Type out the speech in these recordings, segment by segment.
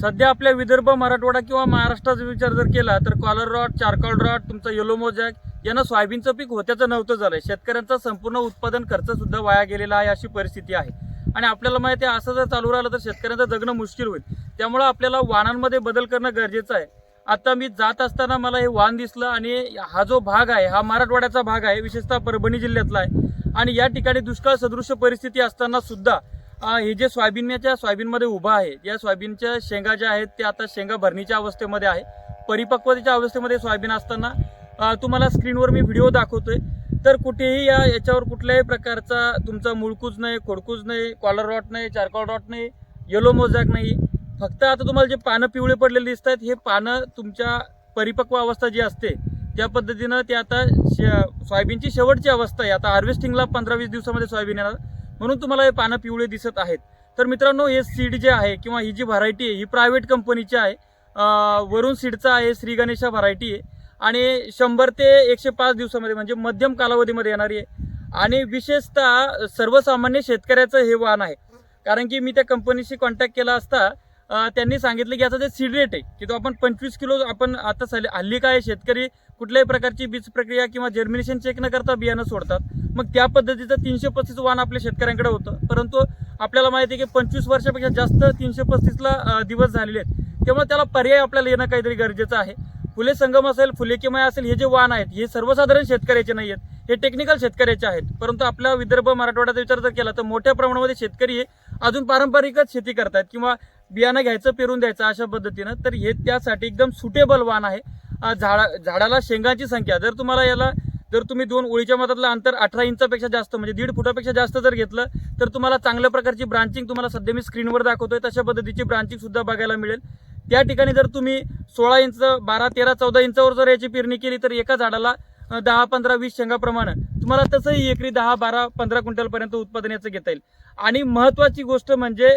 सध्या आपल्या विदर्भ मराठवाडा किंवा महाराष्ट्राचा विचार जर केला तर कॉलर रॉट चारकॉल रॉट तुमचं येलो मोजॅक यांना सोयाबीनचं पीक होत्याचं नव्हतं झालंय. शेतकऱ्यांचा संपूर्ण उत्पादन खर्च सुद्धा वाया गेलेला आहे अशी परिस्थिती आहे. आणि आपल्याला माहिती आहे असं जर चालू राहिलं तर शेतकऱ्यांचं जगणं मुश्किल होईल. त्यामुळं आपल्याला वाहनांमध्ये बदल करणं गरजेचं आहे. आता मी जात असताना मला हे वाहन दिसलं आणि हा जो भाग आहे हा मराठवाड्याचा भाग आहे विशेषतः परभणी जिल्ह्यातला आहे. आणि या ठिकाणी दुष्काळ सदृश्य परिस्थिती असताना सुद्धा हे जे सोयाबीनच्या सोयाबीनमध्ये उभा आहे या सोयाबीनच्या शेंगा ज्या आहेत त्या आता शेंगा भरणीच्या अवस्थेमध्ये आहे. परिपक्वतेच्या अवस्थेमध्ये सोयाबीन असताना तुम्हाला स्क्रीनवर मी व्हिडिओ दाखवतोय. तर कुठेही या याच्यावर कुठल्याही प्रकारचा तुमचा मुळकूज नाही खोडकूज नाही कॉलर रॉट नाही चारकॉल रॉट नाही येलो मोजॅक नाही. फक्त आता तुम्हाला जे पानं पिवळे पडलेले दिसत आहेत हे पानं तुमच्या परिपक्व अवस्था जी असते त्या पद्धतीनं ते आता सोयाबीनची शेवटची अवस्था आहे. आता हार्वेस्टिंगला पंधरा वीस दिवसामध्ये सोयाबीन येणार. म्हणून तुम्हाला हे पानं पिवळे दिसत आहेत. तर मित्रांनो हे सीड जे आहे किंवा ही जी व्हरायटी आहे ही प्रायव्हेट कंपनीची आहे. वरुण सीडचा आहे श्री गणेशा व्हरायटी आहे. आणि शंभर ते एकशे पाच दिवसामध्ये म्हणजे मध्यम कालावधीमध्ये येणारी आहे. आणि विशेषतः सर्वसामान्य शेतकऱ्याचं हे वाहन आहे. कारण की मी त्या कंपनीशी कॉन्टॅक्ट केला असता त्यांनी सांगितलं की याचा जे सीड रेट आहे की तो आपण पंचवीस किलो आपण आता सल- हल्ली काय शेतकरी कुठल्याही प्रकारची बीज प्रक्रिया किंवा जर्मिनेशन चेक न करता बियाणं सोडतात. मग त्या पद्धतीचं तीनशे पस्तीस वाहन आपल्या शेतकऱ्यांकडे होतं. परंतु आपल्याला माहिती आहे की पंचवीस वर्षापेक्षा जास्त तीनशे पस्तीसला दिवस झालेले आहेत. त्यामुळे त्याला पर्याय आपल्याला येणं काहीतरी गरजेचं आहे. फुले संगम असेल फुले किमय असेल हे जे वाहन आहेत हे सर्वसाधारण शेतकऱ्याचे नाही आहेत. हे टेक्निकल शेतकऱ्याचे आहेत. परंतु आपला विदर्भ मराठवाड्याचा विचार जर केला तर मोठ्या प्रमाणामध्ये शेतकरी हे अजून पारंपरिकच शेती करतात किंवा बियाणं घ्यायचं पेरून द्यायचं अशा पद्धतीनं तर हे त्यासाठी एकदम सुटेबल वाहन आहे. झाडा झाडाला शेंगांची संख्या. जर तुम्हाला याला जर तुम्ही दोन ओळीच्या मधातलं अंतर अठरा इंचापेक्षा जास्त म्हणजे दीड फुटापेक्षा जास्त जर घेतलं तर तुम्हाला चांगल्या प्रकारची ब्रांचिंग तुम्हाला सध्या मी स्क्रीनवर दाखवतोय. तशा पद्धतीची ब्रांचिंग सुद्धा बघायला मिळेल. त्या ठिकाणी जर तुम्ही सोळा इंच बारा तेरा चौदा इंचावर जर याची पेरणी केली तर एका झाडाला दहा पंधरा वीस शेंगाप्रमाणे तुम्हाला तसंही एकरी दहा बारा पंधरा क्विंटलपर्यंत उत्पादन याचं घेता येईल. आणि महत्त्वाची गोष्ट म्हणजे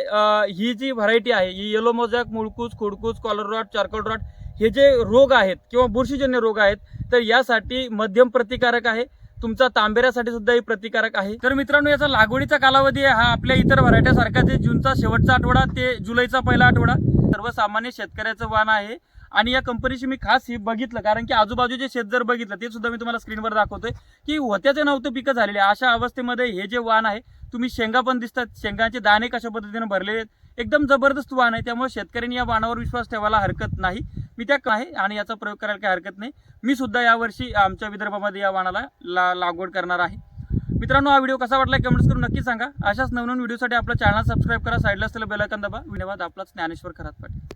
ही जी व्हरायटी आहे ही येलो मोजॅक मुळकूज खोडकूज कॉलर रॉट चारकोल रॉट हे जे रोग आहेत किंवा बुरशीजन्य रोग आहेत तर यासाठी मध्यम प्रतिकारक आहे. तुमचा तांबेऱ्यासाठी सुद्धा ही प्रतिकारक आहे. तर मित्रांनो याचा लागवडीचा कालावधी आहे हा आपल्या इतर व्हरायट्या जे जूनचा शेवटचा आठवडा ते जुलैचा पहिला आठवडा. सर्वसामान्य शेतकऱ्याचं वाण आहे. आणि या कंपनीशी मी खास हे बघितलं कारण की आजूबाजूचे शेत जर बघितलं ते सुद्धा मी तुम्हाला स्क्रीनवर दाखवतोय की होत्याचे नव्हतं पिकं झालेले अशा अवस्थेमध्ये हे जे वाण आहे तुम्ही शेंगा पण दिसतात. शेंगांचे दाणे कशा पद्धतीने भरलेले आहेत? एकदम जबरदस्त वाण आहे. त्यामुळे शेतकऱ्यांनी या वाणावर विश्वास ठेवायला हरकत नाही. मी त्या आहे? आणि याचा प्रयोग करायला काही हरकत नाही. मी सुद्धा यावर्षी आमच्या विदर्भामध्ये या वाणाला ला लागवड करणार आहे. मित्रांनो हा व्हिडिओ कसा वाटला कमेंट्स करून नक्की सांगा. अशाच नवनवीन व्हिडिओसाठी आपला चॅनल सबस्क्राईब करा. साईडला असलेलं बेलायकन दाबा. धन्यवाद आपलाच ज्ञानेश्वर खरात पाटील